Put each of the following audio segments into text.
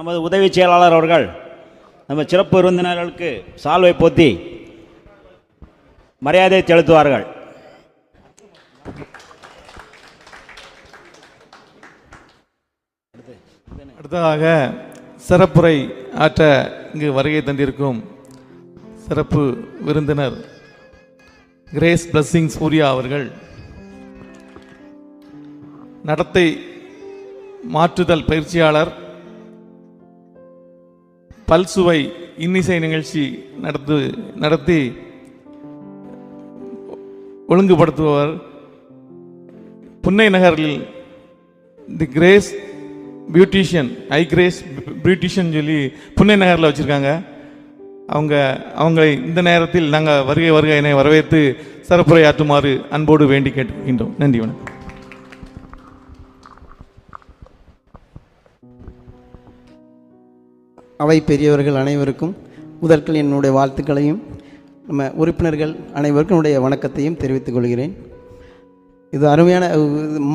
நமது உதவி செயலாளர் அவர்கள் நம்ம சிறப்பு விருந்தினர்களுக்கு சால்வை போத்தி மரியாதை செலுத்துவார்கள். அடுத்ததாக சிறப்புரை ஆற்ற இங்கு வருகை தந்திருக்கும் சிறப்பு விருந்தினர் கிரேஸ் பிளஸ்ஸிங் சூர்யா அவர்கள். நடத்தை மாற்றுதல் பயிற்சியாளர் பல்சுவை இன்னிசை நிகழ்ச்சி நடத்து நடத்தி ஒழுங்குபடுத்துபவர் புன்னை நகரில் the Grace beautician I Grace beautician சொல்லி புன்னை நகரில் வச்சுருக்காங்க. அவங்க அவங்களை இந்த நேரத்தில் நாங்கள் வருகை வருகை என்னை வரவேற்று சிறப்புரையாற்றுமாறு அன்போடு வேண்டி கேட்டுக்கின்றோம் நன்றி வணக்கம். அவை பெரியவர்கள் அனைவருக்கும் முதற்கள் என்னுடைய வாழ்த்துக்களையும் நம்ம உறுப்பினர்கள் அனைவருக்கும் என்னுடைய வணக்கத்தையும் தெரிவித்துக் கொள்கிறேன். இது அருமையான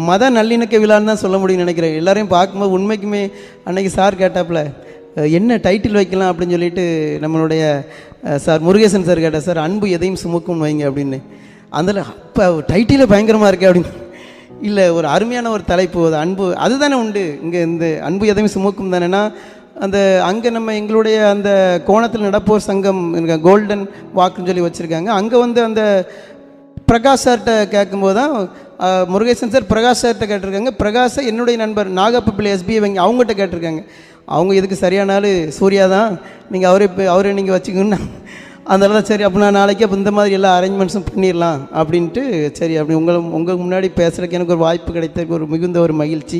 மத நல்லிணக்க விழான்னு தான் சொல்ல முடியும்னு நினைக்கிறேன். எல்லாரையும் பார்க்கும்போது உண்மைக்குமே அன்னைக்கு சார் கேட்டாப்புல என்ன டைட்டில் வைக்கலாம்? அப்படின்னு சொல்லிட்டு நம்மளுடைய சார் முருகேசன் சார் கேட்டார் சார் அன்பு எதையும் சுமக்கும் வைங்க அப்படின்னு. அதில் அப்போ டைட்டிலே பயங்கரமாக இருக்கு அப்படின்னு. இல்லை ஒரு அருமையான ஒரு தலைப்பு அது அன்பு அதுதானே உண்டு. இங்கே இந்த அன்பு எதையும் சுமக்கும் தானேன்னா அந்த அங்கே நம்ம எங்களுடைய அந்த கோணத்தில் நடப்போர் சங்கம் கோல்டன் வாக்குன்னு சொல்லி வச்சுருக்காங்க. அங்கே வந்து அந்த பிரகாஷ் சார்கிட்ட கேட்கும்போது தான் முருகேசன் சார் பிரகாஷ் சார்கிட்ட கேட்டிருக்காங்க. பிரகாஷை என்னுடைய நண்பர் நாகப்பப்பிள்ளை எஸ்பிஐ வங்கி அவங்ககிட்ட கேட்டிருக்காங்க. அவங்க இதுக்கு சரியான சூர்யா தான். நீங்கள் அவரே இப்போ அவரே நீங்கள் வச்சுக்கணுன்னா அதனால தான் சரி அப்போ நான் நாளைக்கு அப்போ இந்த மாதிரி எல்லா அரேஞ்ச்மெண்ட்ஸும் பண்ணிடலாம் அப்படின்ட்டு சரி அப்படி உங்களை உங்கள் முன்னாடி பேசுகிறதுக்கு எனக்கு ஒரு வாய்ப்பு கிடைத்ததுக்கு ஒரு மிகுந்த ஒரு மகிழ்ச்சி.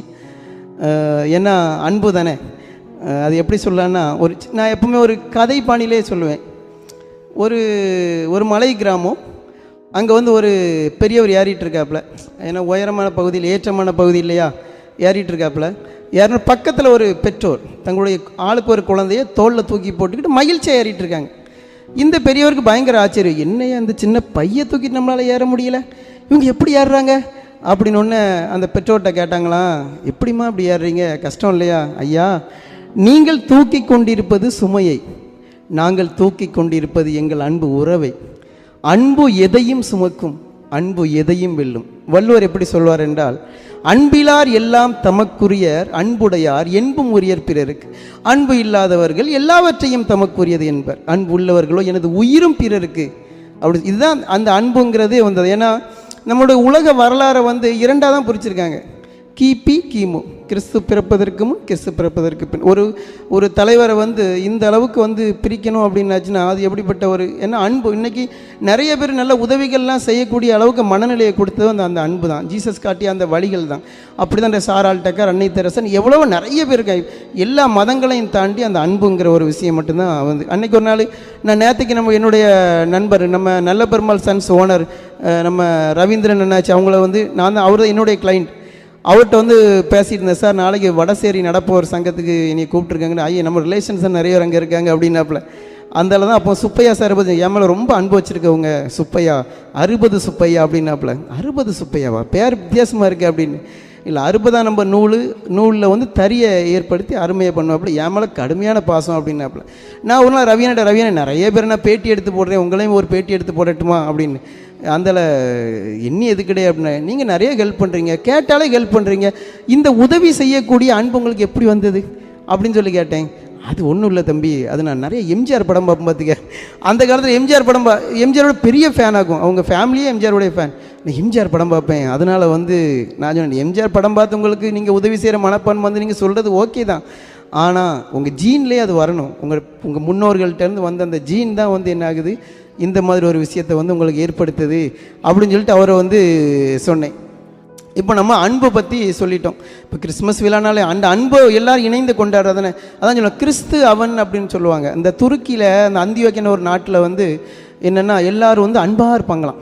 ஏன்னா அன்பு தானே. அது எப்படி சொல்லலான்னா ஒரு சி- நான் எப்பவுமே ஒரு கதை பாணியிலே சொல்லுவேன். ஒரு ஒரு மலை கிராமம் அங்கே வந்து ஒரு பெரியவர் ஏறிட்டு இருக்காப்புல. ஏன்னா உயரமான பகுதியில் ஏற்றமான பகுதி இல்லையா? ஏறிட்டு இருக்காப்புல. ஏறின பக்கத்தில் ஒரு பெற்றோர் தங்களுடைய ஆளுக்கு ஒரு குழந்தைய தோளில் தூக்கி போட்டுக்கிட்டு மகிழ்ச்சியாக ஏறிட்டு இருக்காங்க. இந்த பெரியவருக்கு பயங்கர ஆச்சரியம். என்னையா அந்த சின்ன பைய தூக்கிட்டு நம்மளால் ஏற முடியல. இவங்க எப்படி ஏறுறாங்க? அப்படின்னு ஒன்று அந்த பெற்றோர்கிட்ட கேட்டாங்களாம் எப்படிம்மா இப்படி ஏறுறீங்க? கஷ்டம் இல்லையா? ஐயா நீங்கள் தூக்கி கொண்டிருப்பது சுமையை. நாங்கள் தூக்கி கொண்டிருப்பது எங்கள் அன்பு உறவை. அன்பு எதையும் சுமக்கும் அன்பு எதையும் வெல்லும். வள்ளுவர் எப்படி சொல்வார் என்றால் அன்பிலார் எல்லாம் தமக்குரியர் அன்புடையார் என்பும் உரியர் பிறருக்கு. அன்பு இல்லாதவர்கள் எல்லாவற்றையும் தமக்குரியது என்பர். அன்பு உள்ளவர்களோ எனது உயிரும் பிறருக்கு. அப்படி இதுதான் அந்த அன்புங்கிறதே வந்தது. ஏன்னா நம்மளுடைய உலக வரலாறை வந்து இரண்டாக தான் பிரிச்சிருக்காங்க கிபி கிமு கிறிஸ்து பிறப்பதற்கு முன் கிறிஸ்து பிறப்பதற்கு பின். ஒரு ஒரு தலைவரை வந்து இந்த அளவுக்கு வந்து பிரிக்கணும் அப்படின்னாச்சுன்னா அது எப்படிப்பட்ட ஒரு ஏன்னா அன்பு? இன்றைக்கி நிறைய பேர் நல்ல உதவிகள்லாம் செய்யக்கூடிய அளவுக்கு மனநிலையை கொடுத்தது அந்த அந்த அன்பு தான். ஜீசஸ் காட்டிய அந்த வழிகள் தான். அப்படி தான் இந்த சாரால் டக்கர் அன்னை தெரசன் எவ்வளவோ நிறைய பேர் எல்லா மதங்களையும் தாண்டி அந்த அன்புங்கிற ஒரு விஷயம் மட்டும்தான் வந்து. அன்னைக்கு ஒரு நாள் நான் நேற்றுக்கு நம்ம என்னுடைய நண்பர் நம்ம நல்ல பெருமாள் சன்ஸ் ஓனர் நம்ம ரவீந்திரன் என்னாச்சு அவங்கள வந்து நான் தான் அவர் தான் என்னுடைய கிளைண்ட் அவர்கிட்ட வந்து பேசிட்டு இருந்தேன் சார் நாளைக்கு வடசேரி நடப்போர் சங்கத்துக்கு என்னை கூப்பிட்டுருக்காங்கன்னு ஐயா நம்ம ரிலேஷன்ஸ் நிறைய பேர் அங்கே இருக்காங்க அப்படின்னாப்புல. அந்தால தான் அப்போ சுப்பையா சார் பற்றி என் மேலே ரொம்ப அன்பு வச்சுருக்கவங்க சுப்பையா அறுபது சுப்பையா அப்படின்னாப்புல. அறுபது சுப்பையாவா? பேர் வித்தியாசமாக இருக்குது அப்படின்னு. இல்லை அறுபதாம் நம்பர் நூல் நூலில் வந்து தறியை ஏற்படுத்தி அருமையை பண்ணுவாப்புல என் மேலே கடுமையான பாசம் அப்படின்னாப்புல. நான் ஒரு நாள் ரவியனிட்ட ரவியனை நிறைய பேர் நான் பேட்டி எடுத்து போடுறேன் உங்களையும் ஒரு பேட்டி எடுத்து போடட்டுமா? அப்படின்னு. அந்தல இன்னி எது கிடையாது அப்படின்னா நீங்கள் நிறைய ஹெல்ப் பண்ணுறீங்க கேட்டாலே ஹெல்ப் பண்ணுறீங்க இந்த உதவி செய்யக்கூடிய அன்பு உங்களுக்கு எப்படி வந்தது? அப்படின்னு சொல்லி கேட்டேன். அது ஒன்றும் இல்லை தம்பி. அது நான் நிறைய எம்ஜிஆர் படம் பார்ப்பேன் பார்த்துக்க அந்த காலத்தில் எம்ஜிஆர் படம் பா எம்ஜிஆரோட பெரிய ஃபேன் ஆகும். அவங்க ஃபேமிலியே எம்ஜிஆருடைய ஃபேன் நான் எம்ஜிஆர் படம் பார்ப்பேன். அதனால் வந்து நான் சொன்னேன் எம்ஜிஆர் படம் பார்த்து உங்களுக்கு நீங்கள் உதவி செய்கிற மனப்பான்மை வந்து நீங்கள் சொல்கிறது ஓகே தான். ஆனால் உங்கள் ஜீன்லேயே அது வரணும். உங்கள் உங்கள் முன்னோர்கள்ட்டேருந்து வந்த அந்த ஜீன் தான் வந்து என்ன ஆகுது? இந்த மாதிரி ஒரு விஷயத்தை வந்து உங்களுக்கு ஏற்படுத்துது அப்படின்னு சொல்லிட்டு அவரை வந்து சொன்னேன். இப்போ நம்ம அன்பை பற்றி சொல்லிட்டோம். இப்போ கிறிஸ்மஸ் விழானாலே அந்த அன்பை எல்லாரும் இணைந்து கொண்டாடுறதானே அதான் சொல்லுவாங்க கிறிஸ்து அவன் அப்படின்னு சொல்லுவாங்க. இந்த துருக்கியில் அந்த அந்தியோக்கியன ஒரு நாட்டில் வந்து என்னென்னா எல்லாரும் வந்து அன்பாக இருப்பாங்களாம்.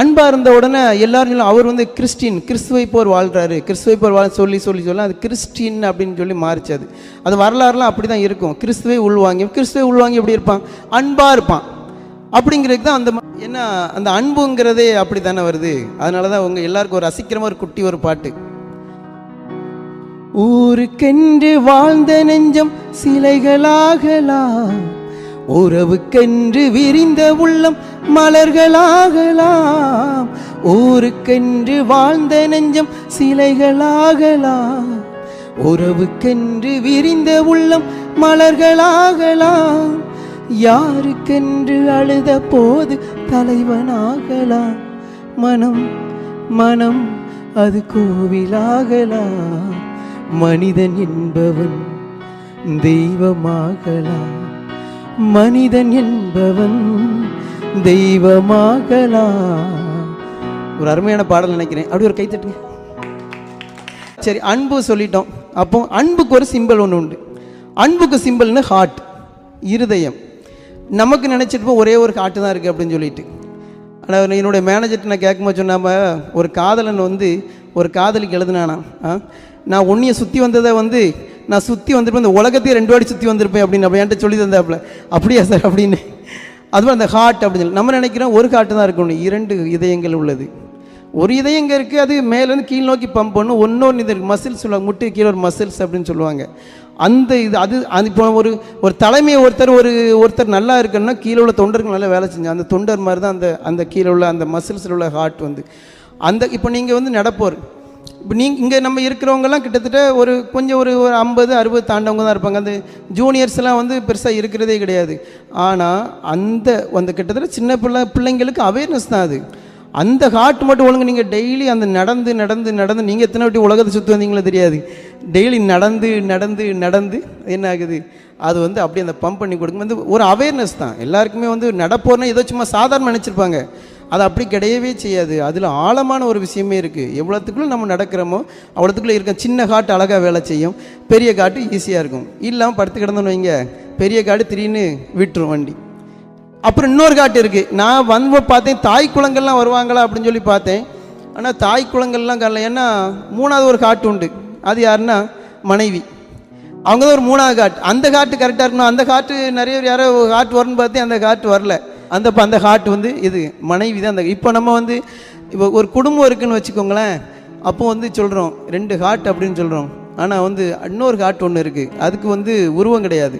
அன்பாக இருந்த உடனே எல்லாரும் அவர் வந்து கிறிஸ்டின் கிறிஸ்துவை போர் வாழ்கிறாரு கிறிஸ்துவை போர் வாழ சொல்லி சொல்லி சொல்ல அது கிறிஸ்டின் அப்படின்னு சொல்லி மாறிச்சு அது. அது வரலாறுலாம் அப்படி தான் இருக்கும். கிறிஸ்துவை உள்வாங்கி கிறிஸ்துவை உள்வாங்கி எப்படி இருப்பான்? அன்பாக இருப்பான். அப்படிங்கிறதுக்கு தான் அந்த என்ன அந்த அன்புங்கிறதே அப்படி தானே வருது? அதனால தான் உங்கள் எல்லாருக்கும் ஒரு ரசிக்கிற ஒரு குட்டி ஒரு பாட்டு. ஊருக்கென்று வாழ்ந்த நெஞ்சம் சிலைகளாகலாம். உறவுக்கென்று விரிந்த உள்ளம் மலர்களாகலாம். ஊருக்கென்று வாழ்ந்த நெஞ்சம் சிலைகளாகலாம். உறவுக்கென்று விரிந்த உள்ளம் மலர்களாகலாம். யாருக்கென்று அழுத போது தலைவனாகலாம்? மனம் மனம் அது கோவிலாகலாம். மனிதன் என்பவன் தெய்வமாகலாம். மனிதன் என்பவன் தெய்வமாகலாம். ஒரு அருமையான பாடல் நினைக்கிறேன். அப்படி ஒரு கைத்தட்டுங்க சரி அன்பு சொல்லிட்டோம். அப்போ அன்புக்கு ஒரு சிம்பிள் ஒன்று உண்டு. அன்புக்கு சிம்பிள்னு ஹார்ட் இருதயம். நமக்கு நினச்சிட்டு ஒரே ஒரு காட்டு தான் இருக்குது அப்படின்னு சொல்லிட்டு. ஆனால் என்னுடைய மேனேஜர்கிட்ட நான் கேட்கும்போது சொன்னாம ஒரு காதலன் வந்து ஒரு காதலிக்கு எழுதுனானா? ஆ? நான் உன்னைய சுற்றி வந்ததை வந்து நான் சுற்றி வந்திருப்பேன் இந்த உலகத்தையே ரெண்டு வாடி சுற்றி வந்திருப்பேன் அப்படின்னு அப்படி என்கிட்ட சொல்லி தந்தாப்புல. அப்படியா சார் அப்படின்னு. அதுவும் அந்த ஹார்ட் அப்படின்னு சொல்லி. நம்ம நினைக்கிறோம் ஒரு காட்டு தான் இருக்கணும் இரண்டு இதயங்கள் உள்ளது. ஒரு இதயம் இங்கே இருக்குது அது மேலேருந்து கீழ் நோக்கி பம்ப் பண்ணும் ஒன்று இது மசில்ஸ் சொல்லுவாங்க முட்டு கீழே ஒரு மசில்ஸ் அப்படின்னு சொல்லுவாங்க. அந்த இது அது அது இப்போ ஒரு ஒரு தலைமையை ஒருத்தர் ஒரு ஒருத்தர் நல்லா இருக்குன்னா கீழே உள்ள தொண்டர்கள் நல்லா வேலை செஞ்சு அந்த தொண்டர் மாதிரி தான் அந்த அந்த கீழே உள்ள அந்த மசில்ஸில் உள்ள ஹார்ட் வந்து. அந்த இப்போ நீங்கள் வந்து நடப்போர். இப்போ நீங்கள் இங்கே நம்ம இருக்கிறவங்கலாம் கிட்டத்தட்ட ஒரு கொஞ்சம் ஒரு ஒரு ஐம்பது அறுபது தாண்டவங்க தான் இருப்பாங்க. அந்த ஜூனியர்ஸ்லாம் வந்து பெருசாக இருக்கிறதே கிடையாது. ஆனால் அந்த அந்த கிட்டத்தட்ட சின்ன பிள்ளை பிள்ளைங்களுக்கு அவேர்னஸ் தான் அது. அந்த ஹார்ட் மட்டும் ஒழுங்கு நீங்கள் டெய்லி அந்த நடந்து நடந்து நடந்து நீங்கள் எத்தனை வாட்டி உலகத்தை சுற்றி வந்தீங்களோ தெரியாது. டெய்லி நடந்து நடந்து நடந்து என்ன ஆகுது அது வந்து அப்படியே அந்த பம்ப் பண்ணி கொடுக்கும். வந்து ஒரு அவேர்னஸ் தான். எல்லாருக்குமே வந்து நடப்போர்னா ஏதோ சும்மா சாதாரண நினச்சிருப்பாங்க. அது அப்படி கிடையவே செய்யாது. அதில் ஆழமான ஒரு விஷயமே இருக்குது எவ்வளோத்துக்குள்ளே நம்ம நடக்கிறோமோ அவ்வளோத்துக்குள்ளே இருக்க சின்ன காட்டு அழகாக வேலை செய்யும். பெரிய காட்டு ஈஸியாக இருக்கும். இல்லாமல் படுத்து கிடந்தோன்னு வைங்க பெரிய காடு திடீர்னு விட்டுரும் வண்டி. அப்புறம் இன்னொரு காட்டு இருக்குது நான் வந்து பார்த்தேன் தாய் குளங்கள்லாம் வருவாங்களா அப்படின்னு சொல்லி பார்த்தேன். ஆனால் தாய் குளங்கள்லாம் காணல. ஏன்னா மூணாவது ஒரு காட்டு உண்டு. அது யாருன்னா மனைவி. அவங்க தான் ஒரு மூணாவது காட்டு அந்த காட்டு கரெக்டாக இருக்கணும். அந்த காட்டு நிறைய பேர் யாரோ காட்டு வரும்னு பார்த்து அந்த காட்டு வரல. அந்த அந்த காட்டு வந்து இது மனைவி தான். அந்த இப்போ நம்ம வந்து இப்போ ஒரு குடும்பம் இருக்குன்னு வச்சுக்கோங்களேன். அப்போ வந்து சொல்கிறோம் ரெண்டு ஹார்ட் அப்படின்னு சொல்கிறோம் ஆனால் வந்து இன்னொரு ஹார்ட் ஒன்று இருக்குது அதுக்கு வந்து உருவம் கிடையாது.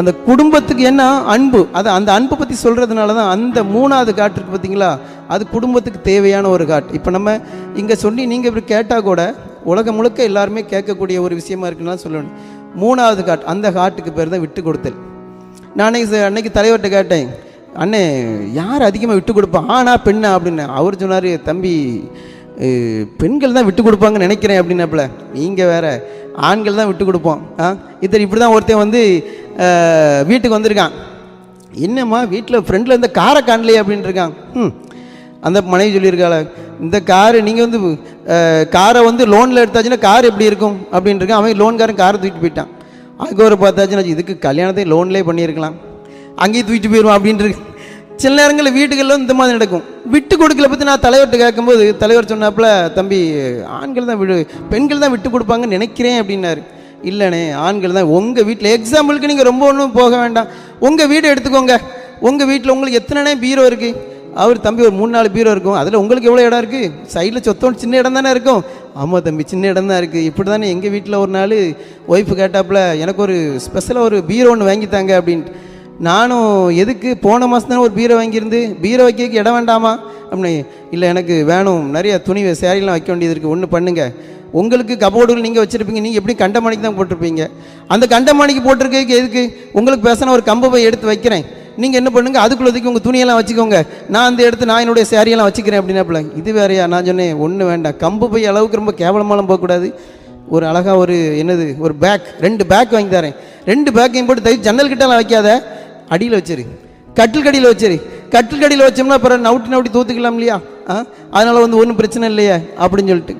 அந்த குடும்பத்துக்கு என்ன? அன்பு. அது அந்த அன்பை பற்றி சொல்கிறதுனால தான் அந்த மூணாவது காட்டு இருக்குது பார்த்தீங்களா? அது குடும்பத்துக்கு தேவையான ஒரு காட் இப்போ நம்ம இங்கே சொல்லி நீங்கள் இப்படி கேட்டால் கூட உலகம் முழுக்க எல்லாருமே கேட்கக்கூடிய ஒரு விஷயமா இருக்குன்னு சொல்லணும். மூணாவது காட்டு அந்த காட்டுக்கு பேர் தான் விட்டு கொடுத்தல். நான் அன்னைக்கு அன்னைக்கு தலைவர்கிட்ட கேட்டேன் அண்ணே யார் அதிகமாக விட்டு கொடுப்பா? ஆனா பெண்ணா? அப்படின்னு. அவர் சொன்னார் தம்பி பெண்கள் தான் விட்டு கொடுப்பாங்கன்னு நினைக்கிறேன் அப்படின்னப்பல. நீங்கள் வேற ஆண்கள் தான் விட்டு கொடுப்போம். ஆ இத்தனை இப்படி தான் ஒருத்தன் வந்து வீட்டுக்கு வந்திருக்கான். என்னம்மா வீட்டில் ஃப்ரெண்டில் இருந்த காரை காணலையே அப்படின்ட்டு இருக்கான். ம் அந்த மனைவி சொல்லியிருக்காள இந்த காரு நீங்கள் வந்து காரை வந்து லோனில் எடுத்தாச்சுன்னா கார் எப்படி இருக்கும்? அப்படின்னு அவன் லோன்காரன் காரை தூக்கிட்டு போயிட்டான். அதுக்கு ஒரு பார்த்தாச்சுன்னா இதுக்கு கல்யாணத்தை லோன்லேயே பண்ணியிருக்கலாம். அங்கேயும் தூக்கிட்டு போயிடுவான் அப்படின்ட்டு சில நேரங்களில் வீட்டுகளில் இந்த மாதிரி நடக்கும். விட்டு கொடுக்கல பற்றி நான் தலைவர்கிட்ட கேட்கும்போது தலைவர் சொன்னாப்புல தம்பி ஆண்கள் தான் விடு பெண்கள் தான் விட்டு கொடுப்பாங்கன்னு நினைக்கிறேன் அப்படின்னாரு. இல்லைண்ணே ஆண்கள் தான். உங்கள் வீட்டில் எக்ஸாம்பிளுக்கு நீங்கள் ரொம்ப ஒன்றும் போக வேண்டாம். உங்கள் வீடு எடுத்துக்கோங்க. உங்கள் வீட்டில் உங்களுக்கு எத்தனை பீரோ இருக்குது அவர் தம்பி ஒரு மூணு நாலு பீரோ இருக்கும். அதில் உங்களுக்கு எவ்வளோ இடம் இருக்குது சைடில் சொத்தம் சின்ன இடம் தானே இருக்கும். ஆமாம் தம்பி சின்ன இடம் தான் இருக்குது இப்படி தானே எங்கள் வீட்டில் ஒரு நாள் ஒய்ஃபு கேட்டாப்புல எனக்கு ஒரு ஸ்பெஷலாக ஒரு பீரோ ஒன்று வாங்கித்தாங்க அப்படின்ட்டு. நானும் எதுக்கு? போன மாதம் தானே ஒரு பீரோ வாங்கியிருந்து. பீரோ வைக்க இடம் வேண்டாமா? அப்படின்னு. இல்லை எனக்கு வேணும். நிறைய துணி சேரீலாம் வைக்க வேண்டியது இருக்குது ஒன்று பண்ணுங்கள் உங்களுக்கு கபோர்டுகள் நீங்கள் வச்சுருப்பீங்க. நீங்கள் எப்படி கண்டமணிக்கு தான் போட்டிருப்பீங்க? அந்த கண்டமணிக்கு போட்டிருக்கதுக்கு எதுக்கு? உங்களுக்கு பேசின ஒரு கம்பை போய் எடுத்து வைக்கிறேன். நீங்கள் என்ன பண்ணுங்க? அதுக்குள்ளதுக்கு உங்கள் துணியெல்லாம் வச்சுக்கோங்க. நான் அந்த எடுத்து நான் என்னுடைய சேரியெல்லாம் வச்சுக்கிறேன் அப்படின்னாப்புல. இது வேறையா? நான் சொன்னேன் ஒன்று வேண்டாம். கம்பு போய் அளவுக்கு ரொம்ப கேவலமாலாம் போகக்கூடாது. ஒரு அழகாக ஒரு என்னது? ஒரு பேக் ரெண்டு பேக் வாங்கி தரேன். ரெண்டு பேக்கையும் போட்டு தயவு ஜன்னல் கிட்டலாம் வைக்காத. அடியில் வச்சிரு. கட்டில் கடியில் வச்சிரு. கட்டில் கடியில் வச்சோம்னா அப்புறம் நவுட்டி நவுட்டி தூத்துக்கலாம் இல்லையா? ஆ? அதனால் வந்து ஒன்றும் பிரச்சனை இல்லையா? அப்படின்னு சொல்லிட்டு.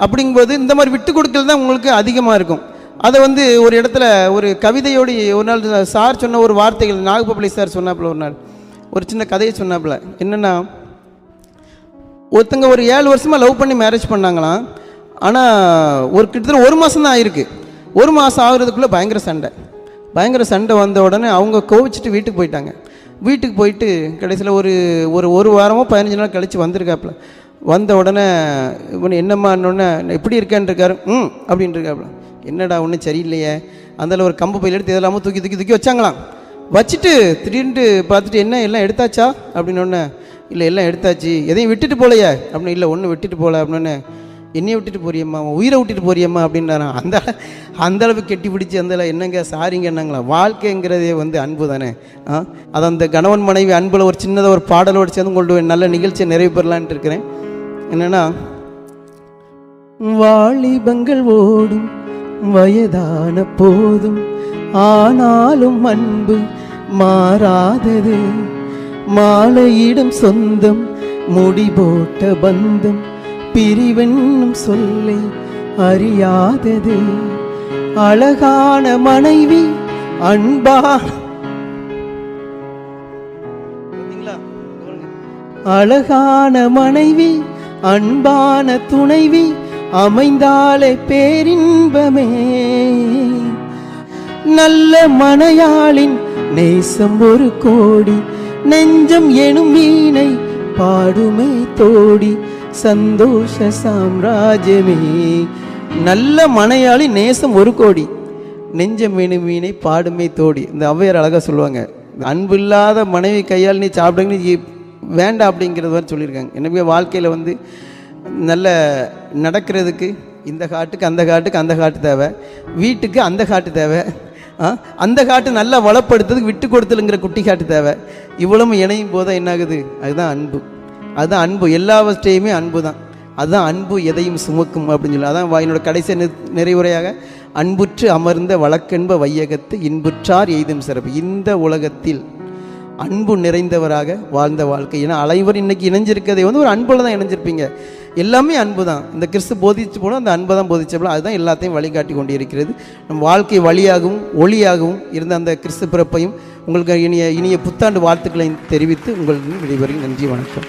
அப்படிங்கும்போது இந்த மாதிரி விட்டு கொடுக்கல் தான் உங்களுக்கு அதிகமாக இருக்கும். அதை வந்து ஒரு இடத்துல ஒரு கவிதையோடு ஒரு நாள் சார் சொன்ன ஒரு வார்த்தைகள் நாகப்பள்ளி சார் சொன்னாப்புல ஒரு நாள். ஒரு சின்ன கதையை சொன்னாப்புல. என்னென்னா ஒருத்தங்க ஒரு ஏழு வருஷமாக லவ் பண்ணி மேரேஜ் பண்ணாங்களாம். ஆனால் ஒரு கிட்டத்தட்ட ஒரு மாதம் தான் ஆயிருக்கு. ஒரு மாதம் ஆகுறதுக்குள்ளே பயங்கர சண்டை. பயங்கர சண்டை வந்த உடனே அவங்க கோவிச்சிட்டு வீட்டுக்கு போயிட்டாங்க. வீட்டுக்கு போயிட்டு கடைசியில் ஒரு ஒரு ஒரு வாரமோ பதினஞ்சு நாள் கழித்து வந்திருக்காப்புல. வந்த உடனே இவன் என்னம்மான்னொன்னே எப்படி இருக்கேன்னு இருக்காரு ம் அப்படின்னு இருக்காப்புல என்னடா ஒன்றும் சரியில்லையே. அதில் ஒரு கம்பு பையில் எடுத்து இதெல்லாமோ தூக்கி தூக்கி தூக்கி வச்சாங்களாம். வச்சுட்டு திடீர்னு பார்த்துட்டு என்ன எல்லாம் எடுத்தாச்சா? அப்படின்னு இல்லை எல்லாம் எடுத்தாச்சு. எதையும் விட்டுட்டு போலையே. அப்படின்னு இல்லை ஒன்றும் விட்டுட்டு போகல அப்படின்னு என்னையை விட்டுட்டு போறியம்மா? உன் உயிரை விட்டுட்டு போறியம்மா? அப்படின்றாராம் அந்த அந்த அளவுக்கு கெட்டி பிடிச்சி அந்த என்னங்க சாரிங்க என்னங்களா வாழ்க்கைங்கிறதே வந்து அன்பு தானே. ஆ? அது அந்த கணவன் மனைவி அன்பில் ஒரு சின்னதாக ஒரு பாடலோடு சேர்ந்து கொண்டு நல்ல நிகழ்ச்சியை நிறைவு பெறலான்ட்டு இருக்கிறேன். என்னென்னா வாலிபங்கள் ஓடும் வயதான போதும் ஆனாலும் அன்பு மாறாதது. மாலையிடும் சொந்தம் முடிபோட்ட பந்தம் பிரிவென்னும் சொல்லை அறியாதது. அழகான மனைவி அன்பா அழகான மனைவி அன்பான துணைவி அமைந்தாலே பேரின்பமே. நல்ல மனையாளின் நேசம் ஒரு கோடி நெஞ்சம் எனும் மீனை பாடுமை தோடி சந்தோஷ சாம்ராஜ்யமே. நல்ல மனையாளி நேசம் ஒரு கோடி நெஞ்சம் எனும் மீனை பாடுமை தோடி. இந்த ஔவையார் அழகாக சொல்லுவாங்க அன்பு இல்லாத மனைவி கையால் நீ சாப்பிடுங்க நீ வேண்டாம் அப்படிங்கிறது மாதிரி சொல்லியிருக்காங்க. எனவே வாழ்க்கையில் வந்து நல்ல நடக்கிறதுக்கு இந்த காட்டுக்கு அந்த காட்டுக்கு அந்த காட்டு தேவை. வீட்டுக்கு அந்த காட்டு தேவை. ஆ, அந்த காட்டு நல்லா வளப்படுத்துறதுக்கு விட்டு கொடுத்தலுங்கிற குட்டி காட்டு தேவை. இவ்வளவு இணையும் போது என்னாகுது? அதுதான் அன்பு. அதுதான் அன்பு. எல்லாவற்றையுமே அன்பு தான் அதுதான் அன்பு எதையும் சுமக்கும் அப்படின்னு சொல்லி. அதான் வா- என்னோட கடைசி நிறைவுரையாக. அன்புற்று அமர்ந்த வழக்கென்ப வையகத்து இன்புற்றார் எய்தும் சிறப்பு. இந்த உலகத்தில் அன்பு நிறைந்தவராக வாழ்ந்த வாழ்க்கை. ஏன்னா அனைவரும் இன்னைக்கு இணைஞ்சிருக்கதை வந்து ஒரு அன்புல தான் இணைஞ்சிருப்பீங்க. எல்லாமே அன்பு தான் இந்த கிறிஸ்து போதிச்சு போனால் அந்த அன்பை தான் போதிச்சப்போ அதுதான் எல்லாத்தையும் வழிகாட்டி கொண்டு இருக்கிறது நம் வாழ்க்கை வழியாகவும் ஒளியாகவும் இருந்த அந்த கிறிஸ்து பிறப்பையும் உங்களுக்கு இனிய இனிய புத்தாண்டு வாழ்த்துக்களை தெரிவித்து உங்களுக்கு விடைபெறும் நன்றி வணக்கம்.